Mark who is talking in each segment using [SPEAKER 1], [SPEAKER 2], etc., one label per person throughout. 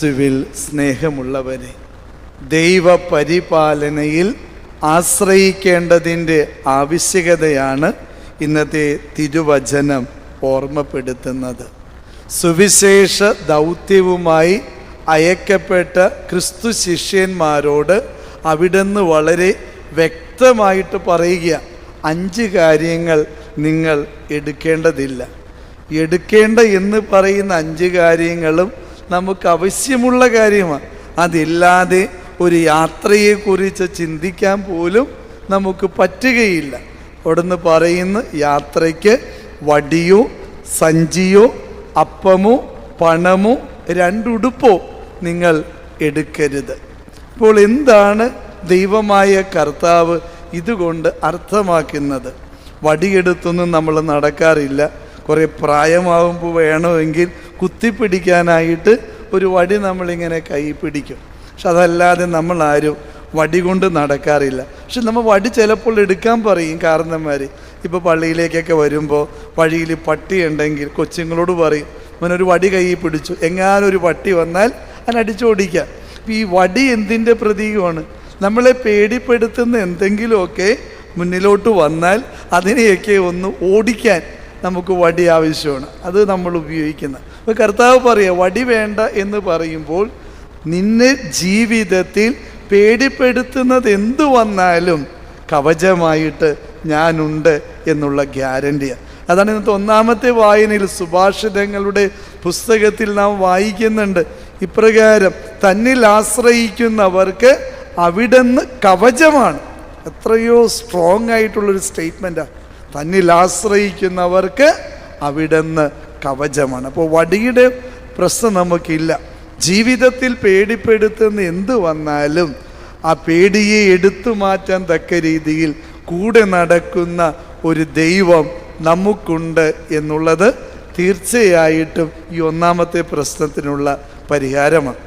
[SPEAKER 1] ക്രിസ്തുവിൽ സ്നേഹമുള്ളവരെ ദൈവ പരിപാലനയിൽ ആശ്രയിക്കേണ്ടതിന്റെ ആവശ്യകതയാണ് ഇന്നത്തെ തിരുവചനം ഓർമ്മപ്പെടുത്തുന്നത്. സുവിശേഷ ദൗത്യവുമായി അയക്കപ്പെട്ട ക്രിസ്തു ശിഷ്യന്മാരോട് അവിടുന്ന് വളരെ വ്യക്തമായിട്ട് പറയുക അഞ്ച് കാര്യങ്ങൾ നിങ്ങൾ എടുക്കേണ്ടതില്ല. എടുക്കേണ്ട എന്ന് പറയുന്ന അഞ്ച് കാര്യങ്ങളും നമുക്ക് ആവശ്യമുള്ള കാര്യമാണ്. അതില്ലാതെ ഒരു യാത്രയെക്കുറിച്ച് ചിന്തിക്കാൻ പോലും നമുക്ക് പറ്റുകയില്ല. അവിടുന്ന് പറയുന്ന യാത്രയ്ക്ക് വടിയോ സഞ്ചിയോ അപ്പമോ പണമോ രണ്ടുടുപ്പോ നിങ്ങൾ എടുക്കരുത്. അപ്പോൾ എന്താണ് ദൈവമായ കർത്താവ് ഇതുകൊണ്ട് അർത്ഥമാക്കുന്നത്? വടിയെടുത്തൊന്നും നമ്മൾ നടക്കാറില്ല. കുറേ പ്രായമാകുമ്പോൾ വേണമെങ്കിൽ കുത്തിപ്പിടിക്കാനായിട്ട് ഒരു വടി നമ്മളിങ്ങനെ കൈ പിടിക്കും. പക്ഷെ അതല്ലാതെ നമ്മൾ ആരും വടി കൊണ്ട് നടക്കാറില്ല. പക്ഷെ നമ്മൾ വടി ചിലപ്പോൾ എടുക്കാൻ പറയും കാരണന്മാർ ഇപ്പോൾ പള്ളിയിലേക്കൊക്കെ വരുമ്പോൾ വഴിയിൽ പട്ടി ഉണ്ടെങ്കിൽ കൊച്ചുങ്ങളോട് പറയും അവനൊരു വടി കൈ പിടിച്ചു. എങ്ങാനും ഒരു പട്ടി വന്നാൽ അതിനടിച്ചോടിക്കുക അപ്പോൾ ഈ വടി എന്തിന്റെ പ്രതീകമാണ്? നമ്മളെ പേടിപ്പെടുത്തുന്ന എന്തെങ്കിലുമൊക്കെ മുന്നിലോട്ട് വന്നാൽ അതിനെയൊക്കെ ഒന്ന് ഓടിക്കാൻ നമുക്ക് വടി ആവശ്യമാണ്. അത് നമ്മൾ ഉപയോഗിക്കുന്നത്. അപ്പോൾ കർത്താവ് പറയുക വടി വേണ്ട എന്ന് പറയുമ്പോൾ നിന്നെ ജീവിതത്തിൽ പേടിപ്പെടുത്തുന്നത് എന്തു വന്നാലും കവചമായിട്ട് ഞാനുണ്ട് എന്നുള്ള ഗ്യാരണ്ടിയാണ് അതാണ് ഇന്നത്തെ ഒന്നാമത്തെ വായനയിൽ സുഭാഷിതങ്ങളുടെ പുസ്തകത്തിൽ നാം വായിക്കുന്നുണ്ട്. ഇപ്രകാരം തന്നിൽ ആശ്രയിക്കുന്നവർക്ക് അവിടുന്ന് കവചമാണ്. എത്രയോ സ്ട്രോങ് ആയിട്ടുള്ളൊരു സ്റ്റേറ്റ്മെന്റാണ് തന്നിൽ ആശ്രയിക്കുന്നവർക്ക് അവിടുന്ന് കവചമാണ്. അപ്പോൾ വടിയുടെ പ്രശ്നം നമുക്കില്ല. ജീവിതത്തിൽ പേടിപ്പെടുത്തുന്ന എന്ത് വന്നാലും ആ പേടിയെ എടുത്തു മാറ്റാൻ തക്ക രീതിയിൽ കൂടെ നടക്കുന്ന ഒരു ദൈവം നമുക്കുണ്ട് എന്നുള്ളത് തീർച്ചയായിട്ടും ഈ ഒന്നാമത്തെ പ്രശ്നത്തിനുള്ള പരിഹാരമാണ്.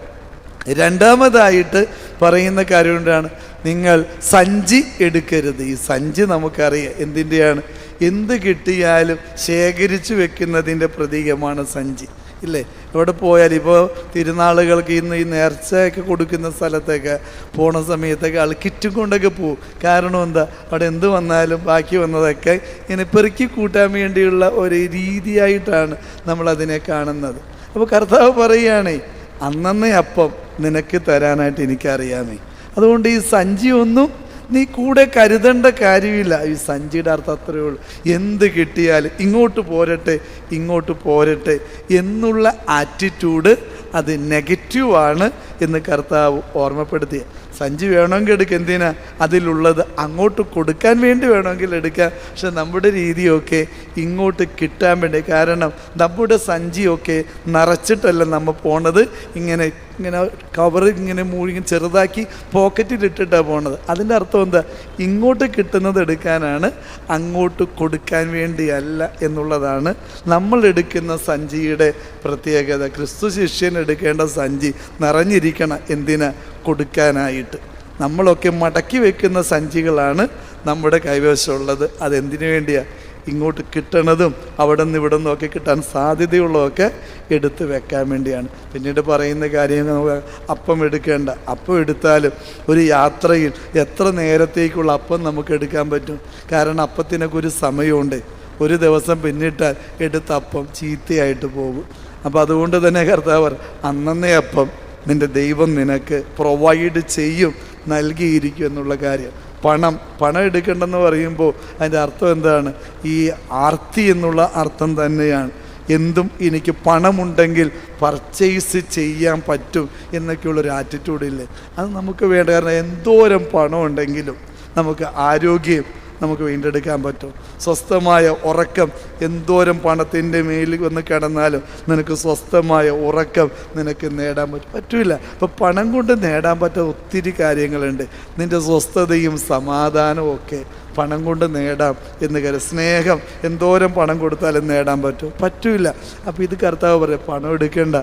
[SPEAKER 1] രണ്ടാമതായിട്ട് പറയുന്ന കാര്യം കൊണ്ടാണ് നിങ്ങൾ സഞ്ചി എടുക്കരുത്. ഈ സഞ്ചി നമുക്കറിയാം എന്തിന്റെയാണ്? എന്ത് കിട്ടിയാലും ശേഖരിച്ചു വെക്കുന്നതിന്റെ പ്രതീകമാണ് സഞ്ചി. ഇല്ലേ? എവിടെ പോയാൽ ഇപ്പോൾ തിരുനാളുകൾക്ക് ഇന്ന് ഈ നേർച്ചയൊക്കെ കൊടുക്കുന്ന സ്ഥലത്തൊക്കെ പോണ സമയത്തൊക്കെ ആൾ കിറ്റും കൊണ്ടൊക്കെ പോവും. കാരണം എന്താ? അവിടെ എന്ത് വന്നാലും ബാക്കി വന്നതൊക്കെ ഇങ്ങനെ പെറുക്കി കൂട്ടാൻ വേണ്ടിയുള്ള ഒരു രീതിയായിട്ടാണ് നമ്മളതിനെ കാണുന്നത്. അപ്പോൾ കർത്താവ് പറയുകയാണേ അന്നന്നേ അപ്പം നിനക്ക് തരാനായിട്ട് എനിക്കറിയാമേ. അതുകൊണ്ട് ഈ സഞ്ചി ഒന്നും നീ കൂടെ കരുതേണ്ട കാര്യമില്ല. ഈ സഞ്ചിയുടെ അർത്ഥം അത്രയേ ഉള്ളൂ. എന്ത് കിട്ടിയാലും ഇങ്ങോട്ട് പോരട്ടെ ഇങ്ങോട്ട് പോരട്ടെ എന്നുള്ള ആറ്റിറ്റ്യൂഡ് അത് നെഗറ്റീവാണ് എന്ന് കർത്താവ് ഓർമ്മപ്പെടുത്തിയ. സഞ്ചി വേണമെങ്കിൽ എടുക്കുക എന്തിനാ? അതിലുള്ളത് അങ്ങോട്ട് കൊടുക്കാൻ വേണ്ടി വേണമെങ്കിൽ എടുക്കാം. പക്ഷെ നമ്മുടെ രീതിയൊക്കെ ഇങ്ങോട്ട് കിട്ടാൻ വേണ്ടി. കാരണം നമ്മുടെ സഞ്ചിയൊക്കെ നിറച്ചിട്ടല്ല നമ്മൾ പോണത്? ഇങ്ങനെ ഇങ്ങനെ കവർ ഇങ്ങനെ മൂഴി ചെറുതാക്കി പോക്കറ്റിൽ ഇട്ടിട്ടാണ് പോണത്. അതിന്റെ അർത്ഥം എന്താ? ഇങ്ങോട്ട് കിട്ടുന്നത് എടുക്കാനാണ് അങ്ങോട്ട് കൊടുക്കാൻ വേണ്ടിയല്ല എന്നുള്ളതാണ് നമ്മൾ എടുക്കുന്ന സഞ്ചിയുടെ പ്രത്യേകത. ക്രിസ്തു ശിഷ്യൻ എടുക്കേണ്ട സഞ്ചി നിറഞ്ഞിരിക്കണം. എന്തിനാ? കൊടുക്കാനായിട്ട്. നമ്മളൊക്കെ മടക്കി വെക്കുന്ന സഞ്ചികളാണ് നമ്മുടെ കൈവശമുള്ളത്. അതെന്തിനു വേണ്ടിയാണ് ഇങ്ങോട്ട് കിട്ടണതും അവിടെ നിന്ന് ഇവിടെ നിന്നൊക്കെ കിട്ടാൻ സാധ്യതയുള്ളതൊക്കെ എടുത്ത് വെക്കാൻ വേണ്ടിയാണ്. പിന്നീട് പറയുന്ന കാര്യം നമുക്ക് അപ്പം എടുക്കേണ്ട. അപ്പം എടുത്താലും ഒരു യാത്രയിൽ എത്ര നേരത്തേക്കുള്ള അപ്പം നമുക്ക് എടുക്കാൻ പറ്റും? കാരണം അപ്പത്തിനൊക്കെ ഒരു സമയമുണ്ട്. ഒരു ദിവസം പിന്നിട്ടാൽ എടുത്ത അപ്പം ചീത്തയായിട്ട് പോകും. അപ്പോൾ അതുകൊണ്ട് തന്നെ കർത്താവർ അന്നന്നേ അപ്പം നിന്റെ ദൈവം നിനക്ക് പ്രൊവൈഡ് ചെയ്യും നൽകിയിരിക്കും എന്നുള്ള കാര്യം. പണം പണം എടുക്കേണ്ടെന്ന് പറയുമ്പോൾ അതിന്റെ അർത്ഥം എന്താണ്? ഈ ആർത്തി എന്നുള്ള അർത്ഥം തന്നെയാണ്. എന്തും എനിക്ക് പണമുണ്ടെങ്കിൽ പർച്ചേസ് ചെയ്യാൻ പറ്റും എന്നൊക്കെയുള്ളൊരു ആറ്റിറ്റ്യൂഡില്ലേ അത് നമുക്ക് വേണ്ട. കാരണം എന്തോരം പണം ഉണ്ടെങ്കിലും നമുക്ക് ആരോഗ്യം നമുക്ക് വീണ്ടെടുക്കാൻ പറ്റും. സ്വസ്ഥമായ ഉറക്കം എന്തോരം പണത്തിന്റെ മേലിൽ വന്ന് കിടന്നാലും നിനക്ക് സ്വസ്ഥമായ ഉറക്കം നിനക്ക് നേടാൻ പറ്റും. പറ്റില്ല അപ്പോൾ പണം കൊണ്ട് നേടാൻ പറ്റാത്ത ഒത്തിരി കാര്യങ്ങളുണ്ട്. നിന്റെ സ്വസ്ഥതയും സമാധാനവും ഒക്കെ പണം കൊണ്ട് നേടാം എന്ന് കരുതി. സ്നേഹം എന്തോരം പണം കൊടുത്താലും നേടാൻ പറ്റും. പറ്റില്ല അപ്പോൾ ഇത് കർത്താവ് പറയാം പണം എടുക്കേണ്ട.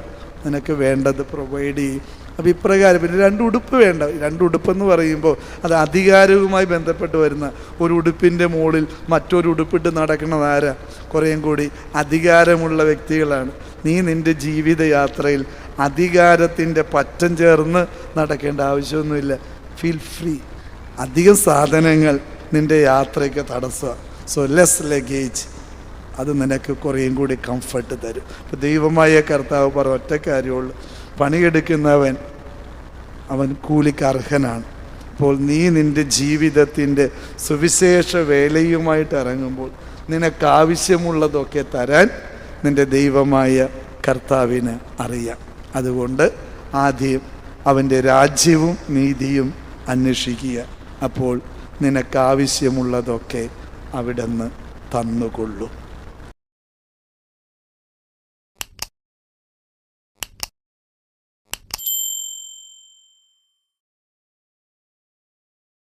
[SPEAKER 1] നിനക്ക് വേണ്ടത് പ്രൊവൈഡ് ചെയ്യും. അപ്പോൾ ഇപ്രകാരം പിന്നെ രണ്ട് ഉടുപ്പ് വേണ്ട. രണ്ട് ഉടുപ്പെന്ന് പറയുമ്പോൾ അത് അധികാരവുമായി ബന്ധപ്പെട്ട് വരുന്ന ഒരു ഉടുപ്പിന്റെ മുകളിൽ മറ്റൊരു ഉടുപ്പിട്ട് നടക്കുന്നത് ആരാ? കുറേയും കൂടി അധികാരമുള്ള വ്യക്തികളാണ്. നീ നിന്റെ ജീവിതയാത്രയിൽ അധികാരത്തിന്റെ പറ്റം ചേർന്ന് നടക്കേണ്ട ആവശ്യമൊന്നുമില്ല. ഫീൽ ഫ്രീ അധികം സാധനങ്ങൾ നിന്റെ യാത്രയ്ക്ക് തടസ്സമാണ് സോ ലെസ് ലഗേജ് അത് നിനക്ക് കുറേയും കൂടി കംഫർട്ട് തരും. ഇപ്പം ദൈവമായ കർത്താവ് പറ ഒറ്റ പണിയെടുക്കുന്നവൻ അവൻ കൂലിക്ക് അർഹനാണ് അപ്പോൾ നീ നിന്റെ ജീവിതത്തിന്റെ സുവിശേഷ വേലയുമായിട്ട് ഇറങ്ങുമ്പോൾ നിനക്കാവശ്യമുള്ളതൊക്കെ തരാൻ നിന്റെ ദൈവമായ കർത്താവിന് അറിയാം. അതുകൊണ്ട് ആദ്യം അവന്റെ രാജ്യവും നീതിയും അന്വേഷിക്കുക. അപ്പോൾ നിനക്കാവശ്യമുള്ളതൊക്കെ അവിടുന്ന് തന്നുകൊള്ളും.